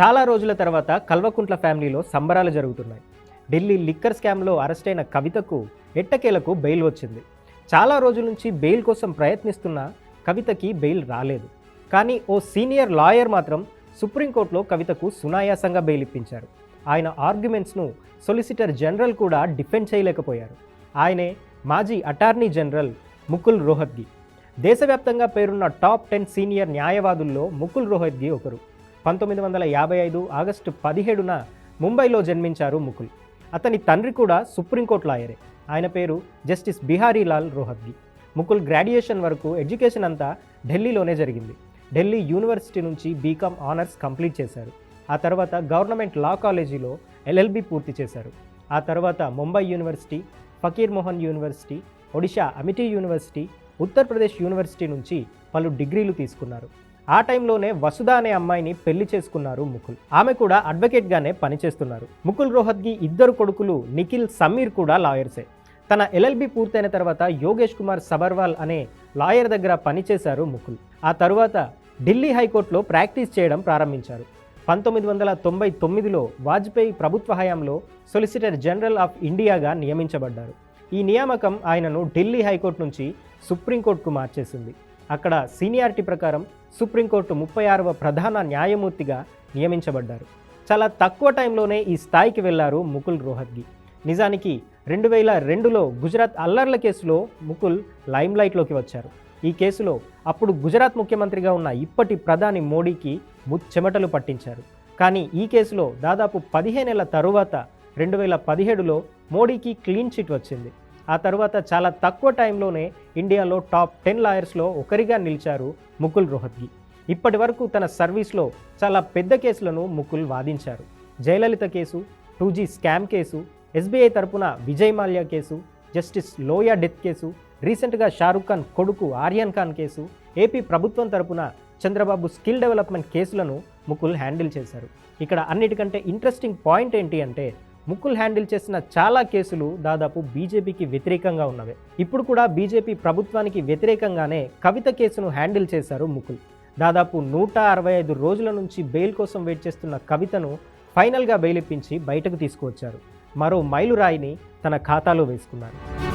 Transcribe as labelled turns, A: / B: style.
A: చాలా రోజుల తర్వాత కల్వకుంట్ల ఫ్యామిలీలో సంబరాలు జరుగుతున్నాయి. ఢిల్లీ లిక్కర్ స్కామ్లో అరెస్ట్ అయిన కవితకు ఎట్టకేలకు బెయిల్ వచ్చింది. చాలా రోజుల నుంచి బెయిల్ కోసం ప్రయత్నిస్తున్న కవితకి బెయిల్ రాలేదు. కానీ ఓ సీనియర్ లాయర్ మాత్రం సుప్రీంకోర్టులో కవితకు సునాయాసంగా బెయిల్ ఇప్పించారు. ఆయన ఆర్గ్యుమెంట్స్ను సొలిసిటర్ జనరల్ కూడా డిఫెండ్ చేయలేకపోయారు. ఆయనే మాజీ అటార్నీ జనరల్ ముకుల్ రోహత్గి. దేశవ్యాప్తంగా పేరున్న టాప్ టెన్ సీనియర్ న్యాయవాదుల్లో ముకుల్ రోహత్గి ఒకరు. పంతొమ్మిది వందల యాభై ఐదు ఆగస్టు పదిహేడున ముంబైలో జన్మించారు ముకుల్. అతని తండ్రి కూడా సుప్రీంకోర్టు లాయరే. ఆయన పేరు జస్టిస్ బిహారీలాల్ రోహద్గి ముకుల్ గ్రాడ్యుయేషన్ వరకు ఎడ్యుకేషన్ అంతా ఢిల్లీలోనే జరిగింది. ఢిల్లీ యూనివర్సిటీ నుంచి బీకామ్ ఆనర్స్ కంప్లీట్ చేశారు. ఆ తర్వాత గవర్నమెంట్ లా కాలేజీలో ఎల్ఎల్బి పూర్తి చేశారు. ఆ తర్వాత Mumbai university Fakir Mohan university Odisha Amity university Uttar Pradesh university నుంచి పలు డిగ్రీలు తీసుకున్నారు. ఆ టైంలోనే వసుధ అనే అమ్మాయిని పెళ్ళి చేసుకున్నారు ముకుల్. ఆమె కూడా అడ్వకేట్గానే పనిచేస్తున్నారు. ముకుల్ రోహత్గి ఇద్దరు కొడుకులు నిఖిల్ సమీర్ కూడా లాయర్సే. తన ఎల్ఎల్బి పూర్తయిన తర్వాత యోగేష్ కుమార్ సబర్వాల్ అనే లాయర్ దగ్గర పనిచేశారు ముకుల్. ఆ తరువాత ఢిల్లీ హైకోర్టులో ప్రాక్టీస్ చేయడం ప్రారంభించారు. పంతొమ్మిది వందల తొంభై తొమ్మిదిలో వాజ్పేయి ప్రభుత్వ హయాంలో సొలిసిటర్ జనరల్ ఆఫ్ ఇండియాగా నియమించబడ్డారు. ఈ నియామకం ఆయనను ఢిల్లీ హైకోర్టు నుంచి సుప్రీంకోర్టుకు మార్చేసింది. అక్కడ సీనియారిటీ ప్రకారం సుప్రీంకోర్టు ముప్పై ఆరవ ప్రధాన న్యాయమూర్తిగా నియమించబడ్డారు. చాలా తక్కువ టైంలోనే ఈ స్థాయికి వెళ్ళారు ముకుల్ రోహత్గి. నిజానికి రెండు వేల రెండులో గుజరాత్ అల్లర్ల కేసులో ముకుల్ లైమ్లైట్లోకి వచ్చారు. ఈ కేసులో అప్పుడు గుజరాత్ ముఖ్యమంత్రిగా ఉన్న ఇప్పటి ప్రధాని మోడీకి ముచ్చెమటలు పట్టించారు. కానీ ఈ కేసులో దాదాపు పదిహేనేళ్ళ తరువాత రెండు వేల పదిహేడులో మోడీకి క్లీన్ చిట్ వచ్చింది. ఆ తర్వాత చాలా తక్కువ టైంలోనే ఇండియాలో టాప్ టెన్ లాయర్స్లో ఒకరిగా నిలిచారు ముకుల్ రోహత్గి. ఇప్పటి వరకు తన సర్వీస్లో చాలా పెద్ద కేసులను ముకుల్ వాదించారు. Jayalalithaa case two G scam case SBI తరపున Vijay Mallya case justice Loya death case రీసెంట్గా షారుఖ్ ఖాన్ కొడుకు ఆర్యన్ ఖాన్ కేసు ఏపీ ప్రభుత్వం తరపున చంద్రబాబు స్కిల్ డెవలప్మెంట్ కేసులను ముకుల్ హ్యాండిల్ చేశారు. ఇక్కడ అన్నిటికంటే ఇంట్రెస్టింగ్ పాయింట్ ఏంటి అంటే ముకుల్ హ్యాండిల్ చేసిన చాలా కేసులు దాదాపు బీజేపీకి వ్యతిరేకంగా ఉన్నవే. ఇప్పుడు కూడా బీజేపీ ప్రభుత్వానికి వ్యతిరేకంగానే కవిత కేసును హ్యాండిల్ చేశారు ముకుల్. దాదాపు నూట అరవై ఐదు రోజుల నుంచి బెయిల్ కోసం వెయిట్ చేస్తున్న కవితను ఫైనల్గా బెయిల్ ఇప్పించి బయటకు తీసుకువచ్చారు. మరో మైలురాయిని తన ఖాతాలో వేసుకున్నారు.